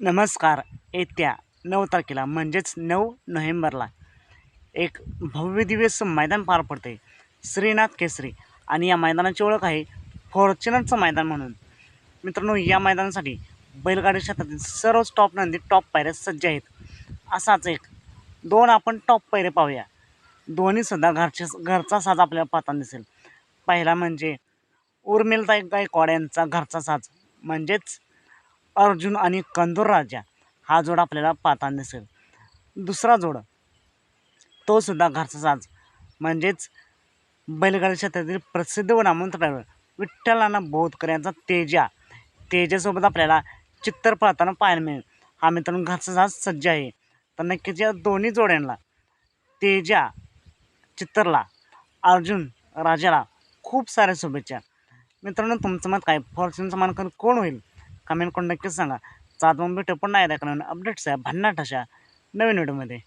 नमस्कार. येत्या नऊ तारखेला म्हणजेच नऊ नोव्हेंबरला एक भव्य दिव्य मैदान पार पडते श्रीनाथ केसरी. आणि या मैदानाची ओळख आहे फॉर्च्युनरचं मैदान म्हणून. मित्रांनो या मैदानासाठी बैलगाडी क्षेत्रातील सर्व टॉप नंदी टॉप पायऱ्या सज्ज आहेत. असाच एक दोन आपण टॉप पायरे पाहूया. दोन्हीसुद्धा घरचे घरचा साज आपल्याला पाहताना दिसेल. पहिला म्हणजे उर्मिलताई गायकवाड यांचा घरचा साज म्हणजेच अर्जुन आणि कंदूर राजा हा जोड आपल्याला पाहताना दिसेल. दुसरा जोड तो सुद्धा घरचा साज म्हणजेच बैलगाडी क्षेत्रातील प्रसिद्ध व नामवंत ड्रायव्हर विठ्ठलाना बोधकर यांचा तेजा. तेजासोबत आपल्याला चित्तर पाहताना पाहायला मिळेल. हा मित्रांनो घरचा साज सज्ज आहे. तर नक्कीच या दोन्ही जोड्यांना तेजा चित्तरला अर्जुन राजाला खूप साऱ्या शुभेच्छा. मित्रांनो तुमचं मत काय? फॉर्च्युनचं मानकन कोण होईल? कमेंट करून नक्कीच सांगा. चालतं मग भेटू पण नाही दाखवणार अपडेट्स आहे. भन्नाट अशा नवीन व्हिडिओमध्ये.